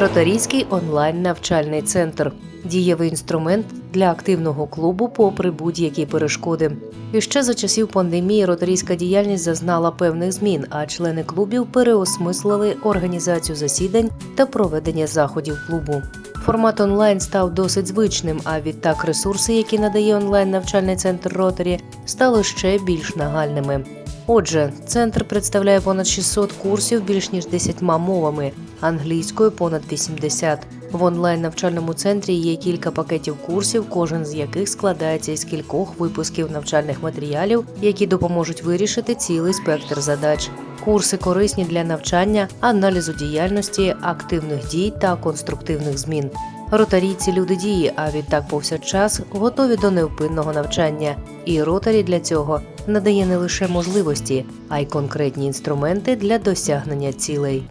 Ротарійський онлайн навчальний центр дієвий інструмент для активного клубу попри будь-які перешкоди. І ще за часів пандемії ротарійська діяльність зазнала певних змін, а члени клубів переосмислили організацію засідань та проведення заходів клубу. Формат онлайн став досить звичним, а відтак ресурси, які надає онлайн навчальний центр Ротарі, стали ще більш нагальними. Отже, центр представляє понад 600 курсів більш ніж 10 мовами, англійською понад 80. В онлайн навчальному центрі є кілька пакетів курсів, кожен з яких складається із кількох випусків навчальних матеріалів, які допоможуть вирішити цілий спектр задач. Курси корисні для навчання, аналізу діяльності, активних дій та конструктивних змін. Ротарійці люди дії, а відтак повсякчас готові до невпинного навчання. І ротарі для цього надає не лише можливості, а й конкретні інструменти для досягнення цілей.